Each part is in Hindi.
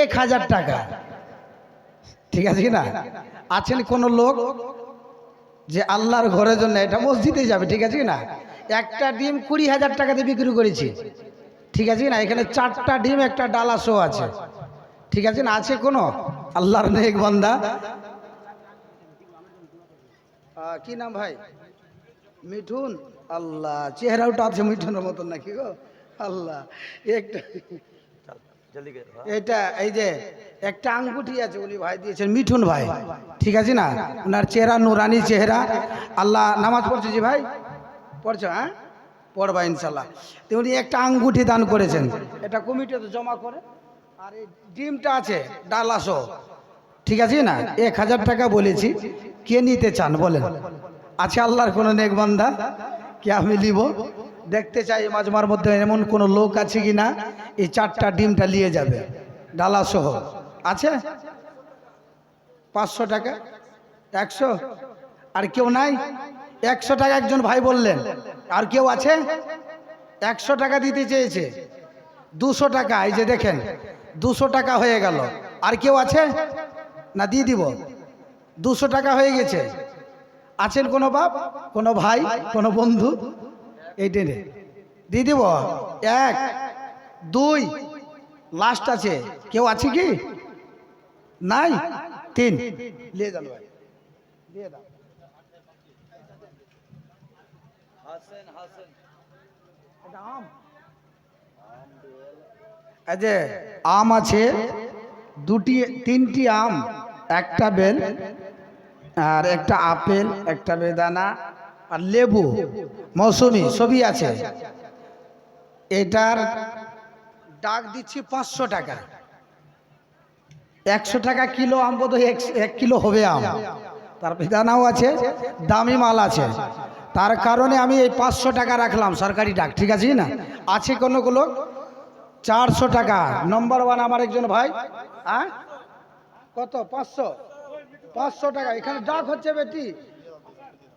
এক হাজার টাকা। ঠিক আছে কি না? আছেন কোনো লোক যে আল্লাহর ঘরের জন্য এটা মসজিদে যাবে, ঠিক আছে কি না? একটা ডিম কুড়ি হাজার টাকাতে বিক্রি করেছি। ঠিক আছে না? এখানে চারটা ডিম, একটা ডালা শো আছে। ঠিক আছে না? আছে কোনো? আল্লাহর নেক বান্দা। কি নাম ভাই? মিঠুন? আল্লাহ চেহারাটা আছে মিঠুনের মতন নাকি গো? আল্লাহ, একটা এটা, এই যে, একটা আঙ্গুঠি আছে উনি ভাই দিয়েছেন, মিঠুন ভাই। ঠিক আছে না? ওনার চেহারা নুরানি চেহারা। আল্লাহ নামাজ পড়ছে জি ভাই? পড়ছো হ্যাঁ? পড়বা ইনশাল্লাহ। তো উনি একটা আঙ্গুঠি দান করেছেন। এটা কমিটিতে জমা করে। আর এই ডিমটা আছে ডালাশো ঠিক আছে না? এক হাজার টাকা বলেছি। কে নিতে চান বলেন? আছে আল্লাহর কোনো নেক বান্দা? কে আমি নিব? দেখতে চাই মাঝমার মধ্যে এমন কোনো লোক আছে কি না এই চারটা ডিমটা নিয়ে যাবে। ডালা সহ আছে? পাঁচশো টাকা? একশো? আর কেউ নাই? একশো টাকা একজন ভাই বললেন। আর কেউ আছে? একশো টাকা দিতে চেয়েছে। দুশো টাকা, এই যে দেখেন, দুশো টাকা হয়ে গেল। আর কেউ আছে? না, দিয়ে দিব। দুশো টাকা হয়ে গেছে। আছেন কোনো বাপ? কোনো ভাই? কোনো বন্ধু? এই টেনে দিয়ে দিব। এক দুই লাস্ট আছে। কেউ আছে কি? নাই? তিন। নিয়ে যান ভাই। দিয়ে দাও এটা আম। যে আম আছে দুটি তিনটি আম একটা বেল আর একটা আপেল একটা বেদানা আর লেবু, মৌসুমি, সবই আছে। এটার ডাক দিচ্ছি পাঁচশো টাকা। একশো টাকা কিলো আম বোধ এক কিলো হবে আম। তার বেদানাও আছে, দামি মাল আছে। তার কারণে আমি এই পাঁচশো টাকা রাখলাম সরকারি ডাক, ঠিক আছে না? আছে কোনো গুলো চারশো টাকা। নম্বর ওয়ান আমার একজন ভাই কত? পাঁচশো। পাঁচশো টাকা। এখানে ডাক হচ্ছে বেটি।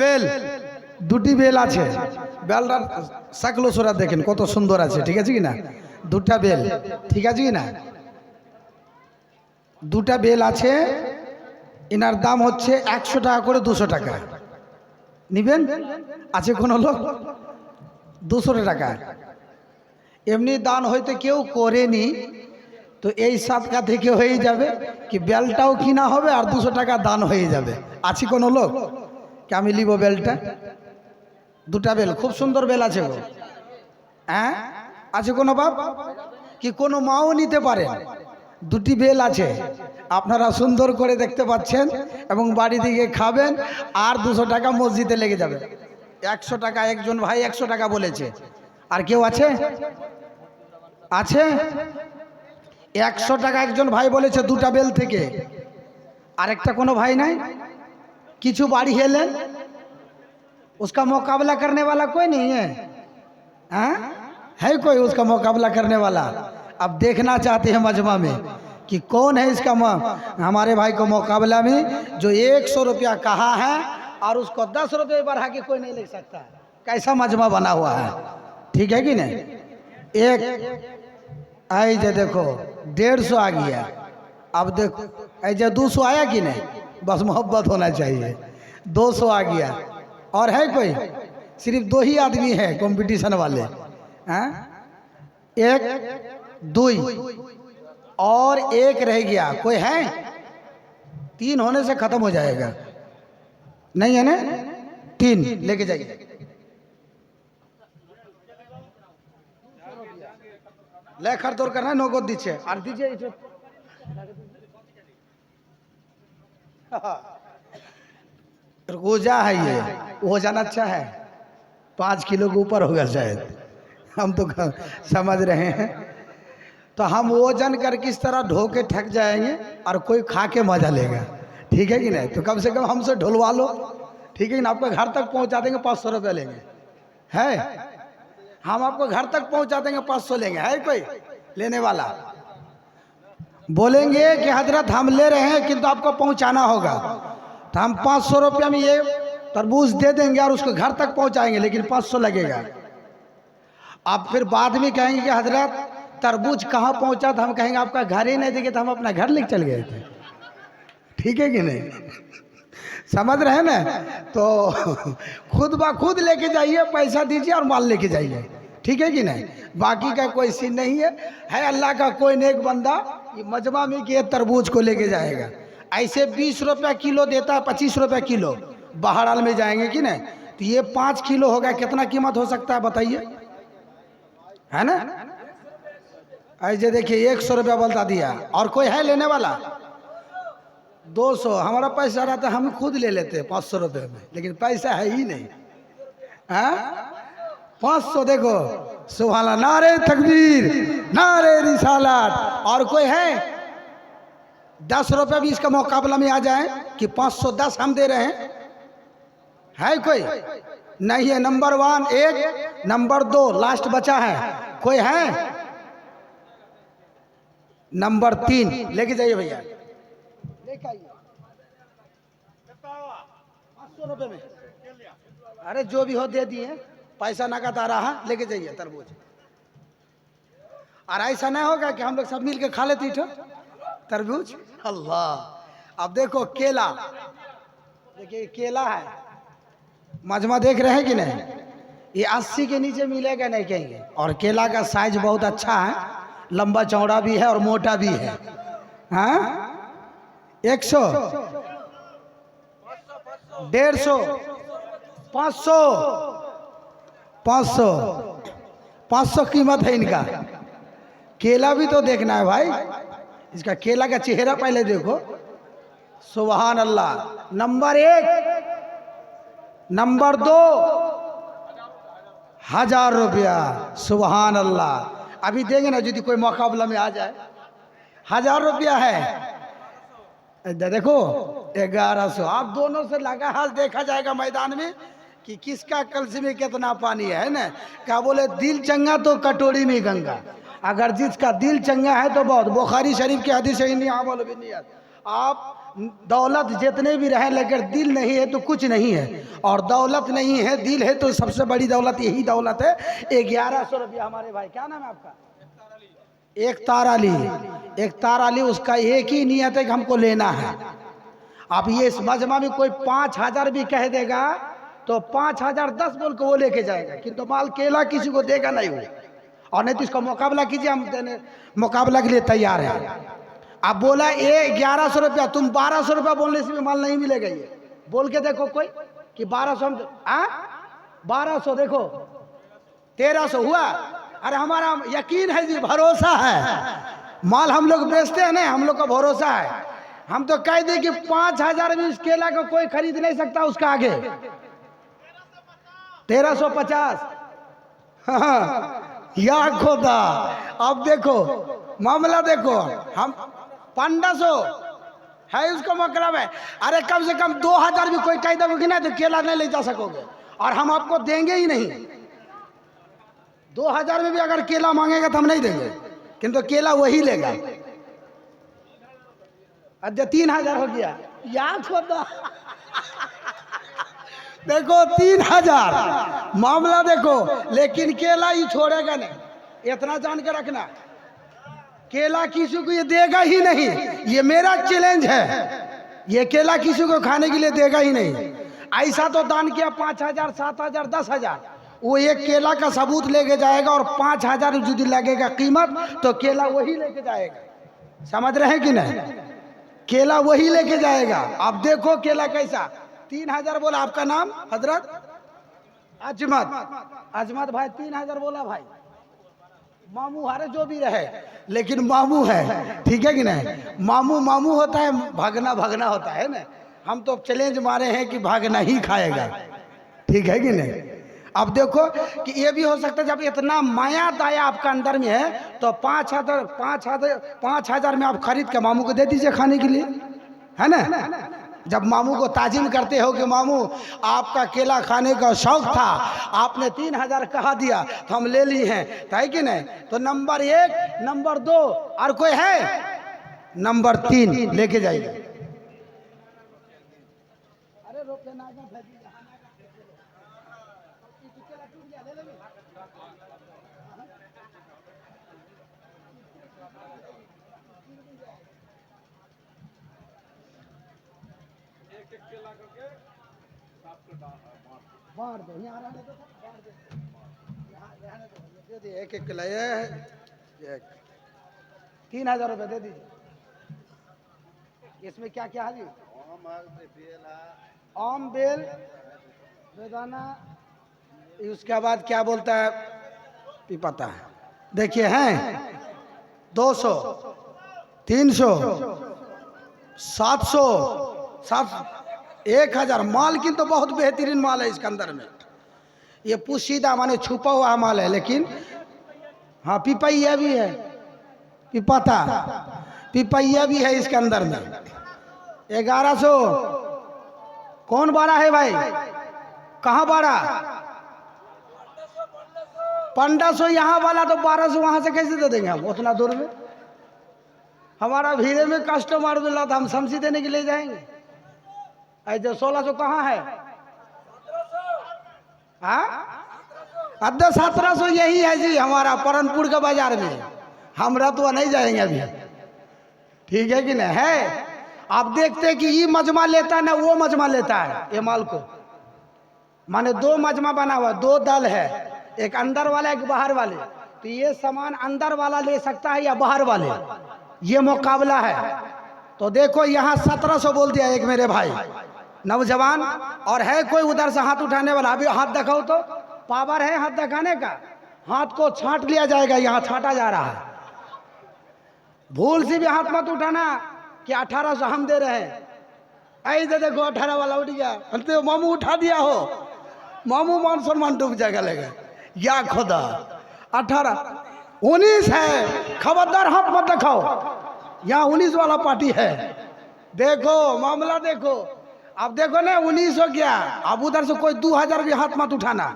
বেল, দুটি বেল আছে। বেলটার সাকলোসরা দেখেন কত সুন্দর আছে, ঠিক আছে কি না দুটা বেল, ঠিক আছে কি না দুটা বেল আছে, এনার দাম হচ্ছে একশো টাকা করে দুশো টাকা। নিবেন? আছে কোনো লোক? দুশো টাকা। এমনি দান হয়তো কেউ করেনি, তো এই সাতকা থেকে হয়ে যাবে, কি বেলটাও কিনা হবে আর দুশো টাকা দান হয়ে যাবে। আছে কোনো লোক? আমি লিব বেলটা? দুটা বেল, খুব সুন্দর বেল আছে গো। হ্যাঁ? আছে কোনো বাপ? কি কোনো মাও নিতে পারে? দুটি বেল আছে। আপনারা সুন্দর করে দেখতে পাচ্ছেন এবং বাড়ি থেকে খাবেন, আর দুশো টাকা মসজিদে লেগে যাবে। একশো টাকা, একজন ভাই একশো টাকা বলেছে। আর কেউ আছে? আছে? একশো টাকা একজন ভাই বলেছে দুটা বেল থেকে। আরেকটা কোনো ভাই নাই? কিছু बाड़ी हेले? उसका मुकाबला करने वाला कोई नहीं है। हाँ? है कोई उसका मुकाबला करने वाला? अब देखना चाहते हैं मजमा में कि कौन है इसका हमारे भाई को मुकाबला में जो एक सौ रुपया कहा है और उसको दस रुपये बढ़ा के कोई नहीं ले सकता। कैसा मजमा बना हुआ है? ठीक है कि नहीं? एक आई जे देखो, डेढ़ सौ आ गया। अब देखो, ऐ जे दो सौ आया कि नहीं? बस मोहब्बत होना चाहिए। 200 आ गया। और है कोई? सिर्फ़ दो ही आदमी है कंपटीशन वाले। हैं? एक दो और एक रह गया। कोई है? तीन होने से खत्म हो जाएगा। नहीं है ना? तीन। लेके जाइए। ले खर तोड़ करना नौको दीजिए। और दीजिए रोजा है ये वज़न अच्छा है। पाँच किलो के ऊपर होगा शायद। हम तो समझ रहे हैं। तो हम वज़न कर किस तरह ढो के ठक जाएँगे और कोई खा के मज़ा लेगा। ठीक है कि नहीं? तो कम से कम हमसे ढुलवा लो। ठीक है ना आपको घर तक पहुँचा देंगे, पाँच सौ रुपया लेंगे। है? हम आपको घर तक पहुँचा देंगे, पाँच सौ लेंगे। है कोई? लेने वाला। बोलेंगे कि हज़रत, हम ले रहे हैं, किंतु आपको पहुंचाना होगा। तो हम पाँच सौ रुपया में ये तरबूज दे देंगे और उसको घर तक पहुंचाएँगे, लेकिन पाँच सौ लगेगा। आप फिर बाद में कहेंगे कि हज़रत, तरबूज कहाँ पहुँचा तो हम कहेंगे, आपका घर ही नहीं देंगे तो हम अपना घर लेके चल गए थे। ठीक है कि नहीं? समझ रहे हैं ना? तो खुद ब खुद लेके जाइए, पैसा दीजिए और माल लेके जाइए। ठीक है कि नहीं? बाकी का कोई सीन नहीं है। है अल्लाह का कोई नेक बंदा ये मजमा में के तरबूज को लेके जाएगा। ऐसे बीस रुपया किलो देता है, पच्चीस रुपया किलो। बहरहाल में जाएँगे कि नहीं? तो ये पाँच किलो होगा, कितना कीमत हो सकता है बताइए? है ना? ऐसे देखिए, एक सौ रुपया बोलता दिया। और कोई है लेने वाला? दो सौ। हमारा पैसा रहता हम खुद ले लेते पाँच सौ रुपये में। लेकिन पैसा है ही नहीं। हाँ? पाँच सौ देखो। सुहाना नारे तकबीर नारे रिसालत और कोई है? दस रुपये भी इसका मुकाबला में आ जाए कि पाँच सौ दस हम दे रहे हैं। है कोई? नहीं है। नंबर वन एक, नंबर दो लास्ट बचा है। कोई है? नंबर तीन। लेके जाइए भैया। लेके आइए अरे जो भी हो दे दिए। पैसा नकद आ रहा लेके जाइए तरबूज। और ऐसा नहीं होगा कि हम लोग सब मिल के खा लेते ठो तरबूज? अल्लाह। अब देखो केला। देखिए केला है। मजमा देख रहे हैं कि नहीं? ये अस्सी के नीचे मिलेगा नहीं कहेंगे। और केला का साइज़ बहुत अच्छा है। लंबा चौड़ा भी है और मोटा भी है। हाँ? एक सौ। डेढ़ सौ। पाँच सौ। पाँच सौ। पाँच सौ कीमत है इनका। केला भी तो देखना है भाई। इसका केला का चेहरा पहले देखो। सुबहान अल्लाह नंबर एक। नंबर दो। हज़ार रुपया। सुबहान अल्लाह अभी देंगे ना यदि कोई मुकाबला में आ जाए। हज़ार रुपया है। देखो, ग्यारह सौ। आप दोनों से लगा हाल देखा जाएगा मैदान में कि किसका कलसी में कितना पानी है ना? क्या बोले, दिल चंगा तो कटोरी में गंगा। अगर जिसका दिल चंगा है तो बहुत। बुखारी शरीफ की हदीस है नहीं हाँ भी नहीं। आप दौलत जितने भी रहे, लेकिन दिल नहीं है तो कुछ नहीं है। और दौलत नहीं है, दिल है तो सबसे बड़ी दौलत यही दौलत है। ग्यारह सौ रुपया हमारे भाई, क्या नाम है आपका? एक तार अली। एक तार अली, उसका एक ही नियत है कि हमको लेना है। आप ये इस मजमा में कोई पाँच हज़ार भी कह देगा तो पाँच हज़ार दस बोल के वो लेके जाएगा, किंतु माल केला किसी को देगा नहीं वो। और नहीं तो इसका मुकाबला कीजिए हम देने मुकाबला के लिए तैयार हैं। अब बोला ये ग्यारह सौ रुपया तुम बारह सौ रुपया बोलने से भी माल नहीं मिलेगा ये। बोल के देखो कोई कि बारह सौ बारह सौ देखो तेरह सौ हुआ? अरे हमारा यकीन है जी भरोसा है। माल हम लोग बेचते हैं ना हम लोग का भरोसा है। हम तो कह दें कि पाँच हज़ार में इस केला को कोई खरीद नहीं सकता उसका आगे। तेरह सौ पचास। हाँ, या खोदा। अब देखो, मामला देखो। हम पंद्रह सो। है उसको मतलब है। अरे कम से कम दो हज़ार भी कोई कह दोगे ना तो केला नहीं ले जा सकोगे। और हम आपको देंगे ही नहीं। दो हज़ार में भी अगर केला मांगेगा तो हम नहीं देंगे। किंतु केला वही लेगा। अच्छा तीन हज़ार हो गया। याद खोदा। देखो, तीन हज़ार। मामला देखो, लेकिन केला ही छोड़ेगा नहीं। इतना जान के रखना। केला किसी को ये देगा ही नहीं। ये मेरा चैलेंज है। ये केला किसी को खाने के लिए देगा ही नहीं। ऐसा तो दान किया, पाँच हज़ार, सात हज़ार, दस हज़ार। वो एक केला का सबूत लेके जाएगा और पाँच हज़ार यदि लगेगा कीमत तो केला वही लेके जाएगा। समझ रहे हैं कि नहीं? केला वही लेके जाएगा। अब देखो केला कैसा। तीन हज़ार बोला आपका नाम, हज़रत? अजमत। अजमत भाई, तीन हज़ार बोला भाई। मामू हारे जो भी रहे, लेकिन मामू है, ठीक है कि नहीं? मामू मामू होता है, भागना भागना होता है ना? हम तो चैलेंज मारे हैं कि भागना ही खाएगा, ठीक है कि नहीं? अब देखो कि ये भी हो सकता है, जब इतना माया, दाया आपका अंदर में है तो पाँच हज़ार पाँच हज़ार पाँच हज़ार में आप खरीद के मामू को दे दीजिए खाने के लिए, है ना? जब मामू को ताजिम करते हो कि मामू, आपका केला खाने का शौक था, आपने तीन हज़ार कहा दिया तो हम ले लिए हैं। तो है कि नहीं? तो नंबर एक, नंबर दो, और कोई है? नंबर तीन, लेके जाइए। अरे यहाँ एक एक किलो एक तीन हज़ार रुपये दे दीजिए इसमें क्या क्या है जी? आम बेल, बेदाना, उसके बाद क्या बोलता है? पता है। देखिए हैं। दो सौ, तीन सौ, सात सौ, सात एक हज़ार माल की तो बहुत बेहतरीन माल है इसके अंदर में। ये पुशीदा माने छुपा हुआ माल है, लेकिन हाँ पिपैया भी है, पिपाता पिपैया भी है इसके अंदर में। ग्यारह सौ। कौन बारह है भाई? कहाँ बारह पंद्रह सौ यहाँ वाला तो बारह सौ वहाँ से कैसे दे देंगे हम? उतना दूर में। हमारा भीड़े में कस्टमर मिला था हम समझी देने के लिए जाएँगे। ऐसे सोलह सौ कहाँ है? हाँ? अद्धा सत्रह सौ यही है जी हमारा परनपुर के बाज़ार में। हम रतुआ नहीं जाएँगे अभी। ठीक है कि नहीं? है? आप देखते हैं कि ये मजमा लेता है ना, वो मजमा लेता है, ये माल को। माने दो मजमा बना हुआ दो दल है, एक अंदर वाला, एक बाहर वाले। तो ये सामान अंदर वाला ले सकता है या बाहर वाले? ये मुकाबला है। तो देखो, यहाँ सत्रह सौ बोल दिया एक मेरे भाई। नौजवान, और है कोई उधर से हाथ उठाने वाला? अभी हाथ दिखाओ तो। पावर है हाथ दिखाने का। हाथ को छाट लिया जाएगा, यहाँ छाटा जा रहा है। भूल से भी हाथ मत उठाना कि अठारह सौ हम दे रहे हैं। ऐसे देखो, अठारह वाला उठ गया। तो मामू उठा दिया हो। मामू मान सम्मान डूब जाएगा, लेगा। या खुदा। अठारह। उन्नीस है। खबरदार हाथ मत दिखाओ। यहाँ उन्नीस वाला पार्टी है। देखो, मामला देखो। अब देखो ना, उन्नीस हो गया। अब उधर से कोई दो हज़ार भी हाथ मत उठाना।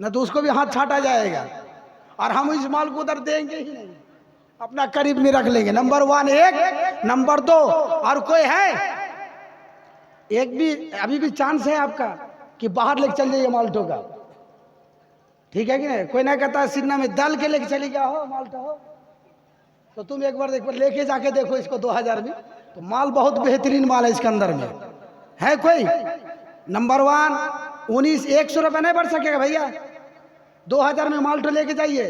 न तो उसको भी हाथ छाटा जाएगा। और हम इस माल को उधर देंगे ही नहीं। अपना करीब में रख लेंगे। नंबर वन एक नंबर दो, और कोई है? एक भी, अभी भी चांस है आपका कि बाहर लेके चल जाइए माल्टो का। ठीक है कि नहीं? कोई ना कहता सिन्ना में दल के लेके चली गया हो माल्टो हो तो तुम एक बार एक बार लेके जाके देखो इसको दो हज़ार में। तो माल बहुत बेहतरीन माल है इसके अंदर में। है कोई? नंबर वन उन्नीस, एक सौ रुपये नहीं बढ़ सकेगा भैया। दो हज़ार में माल्टो लेके जाइए।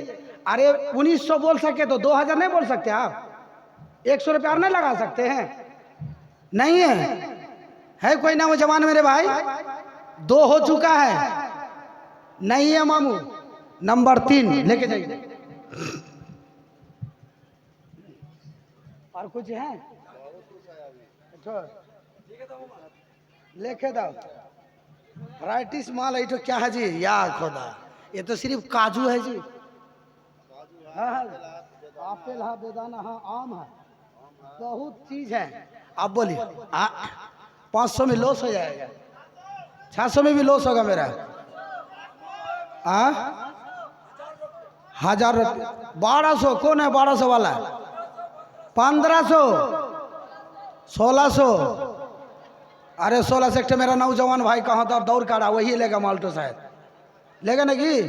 अरे, उन्नीस सौ बोल सके तो दो हज़ार नहीं बोल सकते आप। एक सौ रुपये नहीं लगा सकते हैं। नहीं है। है कोई नौजवान मेरे भाई? दो हो चुका है। नहीं है मामू। नंबर तीन, लेके जाइए। और कुछ है? लेके दो वराइटिस माल है तो क्या है जी? या खुदा। ये तो सिर्फ़ काजू है जी। हाँ हाँ। आपेल हाँ बेदाना हाँ आम है। बहुत चीज़ है। आप बोलिए। पाँच सौ में लॉस हो जाएगा। छह सौ में भी लॉस होगा मेरा। आ हज़ार रुपये। बारह सौ, कौन है बारह सौ वाला? पंद्रह सौ। सोलह सौ। अरे सोलह सेक्टर मेरा नौजवान भाई कहाँ था? दौड़ कर रहा वही लेगा माल्टो शायद। लेगा ना कि?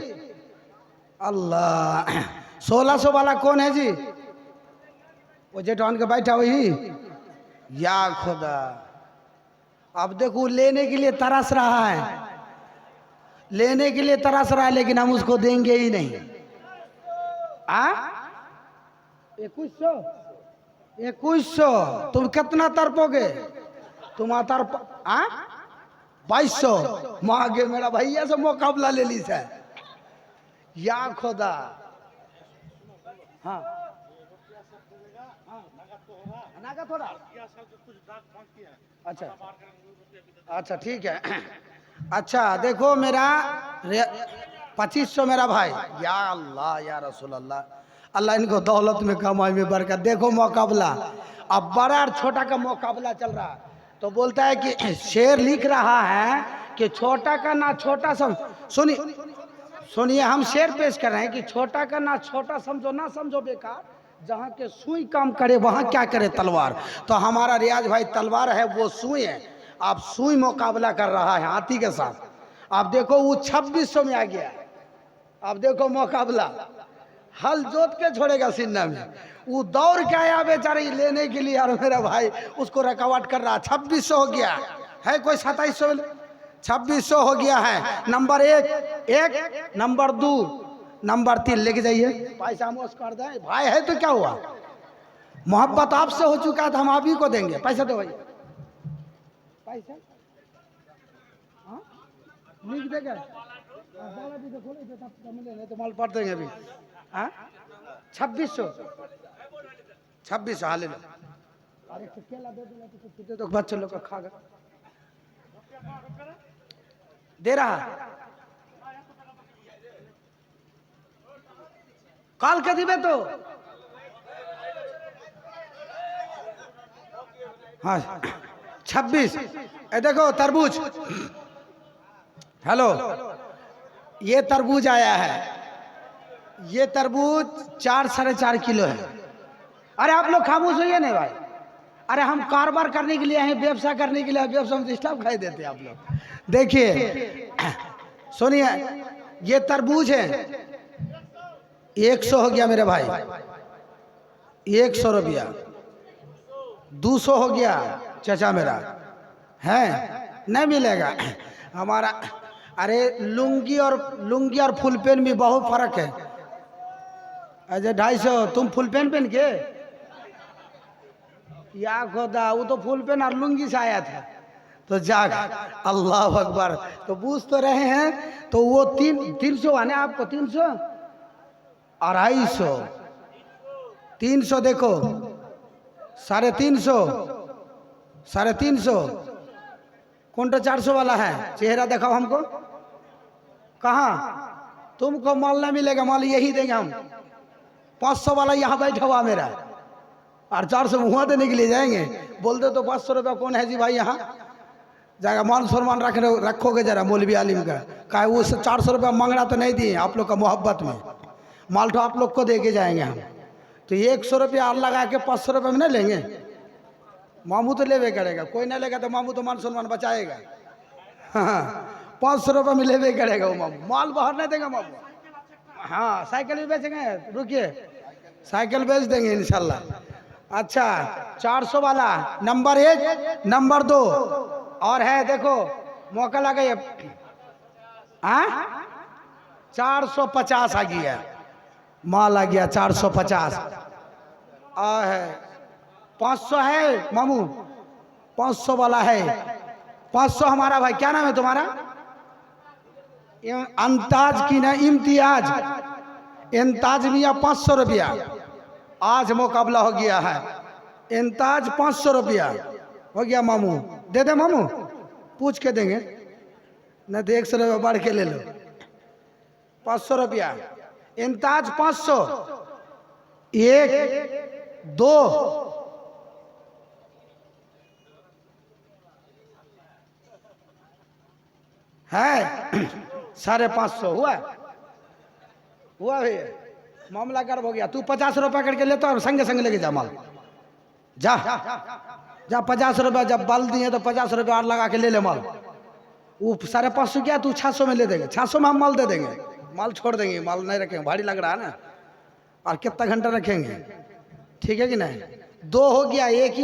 अल्लाह। सोलह सौ वाला कौन है जी? वो जेठान के बैठा वही या खुदा। अब देखो लेने के लिए तरस रहा है। लेने के लिए तरस रहा है लेकिन हम उसको देंगे ही नहीं। आ? इक्कीस सौ। इक्कीस सौ। तुम कितना तरपोगे तुम तरप आ? बाईस। सौ मांगे मेरा भैया से मुकाबला ले ली से। या खुदा। हाँ। थोड़ा अच्छा। अच्छा ठीक है। अच्छा देखो मेरा पच्चीस सौ मेरा भाई। या अल्लाह, या रसूल अल्लाह अल्लाह इनको दौलत में, कमाई में बरकत। देखो मुकाबला। अब बड़ा और छोटा का मुकाबला चल रहा। है तो बोलता है कि शेर लिख रहा है कि छोटा का ना छोटा सम सुनिए सुनिए, हम शेर पेश कर रहे हैं कि छोटा का ना छोटा समझो, ना समझो बेकार। जहाँ के सुई काम करे, वहाँ क्या करे तलवार। तो हमारा रियाज भाई तलवार है, वो सुई है। आप सुई मुकाबला कर रहा है हाथी के साथ। आप देखो, वो छब्बीस में आ गया। आप देखो मुकाबला। हल जोत के छोड़ेगा सिन्ना में। वो दौड़ के आया बेचारे लेने के लिए। यार मेरा भाई उसको रकावट कर रहा छब्बीस सौ हो गया। है कोई सत्ताईस सौ? छब्बीस सौ हो गया है। नंबर एक एक नंबर दो नंबर तीन। लेके जाइए। पैसा मोस कर दे भाई है तो क्या हुआ? मोहब्बत आपसे हो चुका है तो हम आप ही को देंगे। पैसा दो भाई। पैसा? हाँ? लिख देगा हाँ, तो तो हाँ? छब्बीस सौ? छब्बीस हाल लो तो दे तो दो बच्चे लोग का खा गए दे रहा। कॉल कर दिबे तो। हाँ छब्बीस। देखो तरबूज। हेलो। ये तरबूज आया है। ये तरबूज चार साढ़े चार किलो है। अरे आप लोग खामोश होइए नहीं भाई। अरे हम कारोबार करने के लिए व्यवसाय करने के लिए व्यवसाय में डिस्टर्ब खाई देते आप लोग। देखिए, सुनिए, ये तरबूज है। एक सौ हो गया मेरे भाई। एक सौ रुपया। दो सौ हो गया, चाचा मेरा। है? नहीं मिलेगा। हमारा, अरे लुंगी और लुंगी और फुल पेन में बहुत फ़र्क है। अच्छा ढाई सौ तुम फुल पेन पहन के? या खुदा, वो तो फुल पेन और लुंगी से आया था। तो जाग, अल्लाह अकबर। तो पूछ तो रहे हैं तो वो तीन तीन सौ आने आपको, तीन सौ? अढ़ाई सौ। तीन सौ देखो। साढ़े तीन सौ। साढ़े तीन सौ। कौन तो चार सौ वाला है। चेहरा दिखाओ हमको। कहा? तुमको माल ना मिलेगा, माल यही देंगे हम। पाँच सौ वाला यहाँ बैठा हुआ मेरा। और चार सौ वहाँ देने के लिए जाएँगे। बोलते तो पाँच सौ रुपया कौन है जी भाई यहाँ? जाएगा, मान सम्मान रख रखोगे जरा मौलवी आलिम का। कहा वो चार सौ रुपया मांगना तो नहीं दिए आप लोग का मोहब्बत में। माल तो आप लोग को दे के जाएँगे हम। तो एक सौ रुपया और लगा के पाँच सौ रुपये में नहीं लेंगे। मामू तो लेवे करेगा, कोई नहीं लेगा तो मामू तो मान सम्मान बचाएगा। हाँ पाँच सौ रुपये में लेवे करेगा वो मामू। माल बाहर नहीं देगा मामू। हाँ साइकिल भी बेचेंगे, रुकिए। साइकिल बेच देंगे, इंशाल्लाह। अच्छा चार सौ वाला। नंबर एक, नंबर दो। और है, देखो, मौका लगा ये। हाँ? चार सौ पचास आ गया। माल आ गया, चार सौ पचास। आ है, पाँच सौ है, मामू। पाँच सौ वाला है। पाँच सौ हमारा भाई, क्या नाम है तुम्हारा? अंताज की ना, इम्तियाज़। इंताज मिया, पाँच सौ रुपया। आज मुकाबला हो गया है। इंताज पाँच सौ रुपया। हो गया मामू। दे दे मामू। पूछ के देंगे। नहीं तो एक सौ रुपया बढ़ के ले लो। पाँच सौ रुपया। इंताज पाँच सौ। एक, दो। है। साढ़े पाँच सौ। हुआ? हुआ भैया। मामला गर्व हो गया। तू पचास रुपया करके लेता और संगे संगे लेके जा माल। जा। जा पचास रुपया, जब बाल दिए तो पचास रुपया और लगा के ले ले माल। वो साढ़े पाँच सौ क्या, तू छः सौ में ले देंगे। छः सौ में हम माल दे देंगे। माल छोड़ देंगे, माल नहीं रखेंगे। भारी लग रहा है ना? और कितना घंटा रखेंगे? ठीक है कि नहीं? दो हो गया, एक ही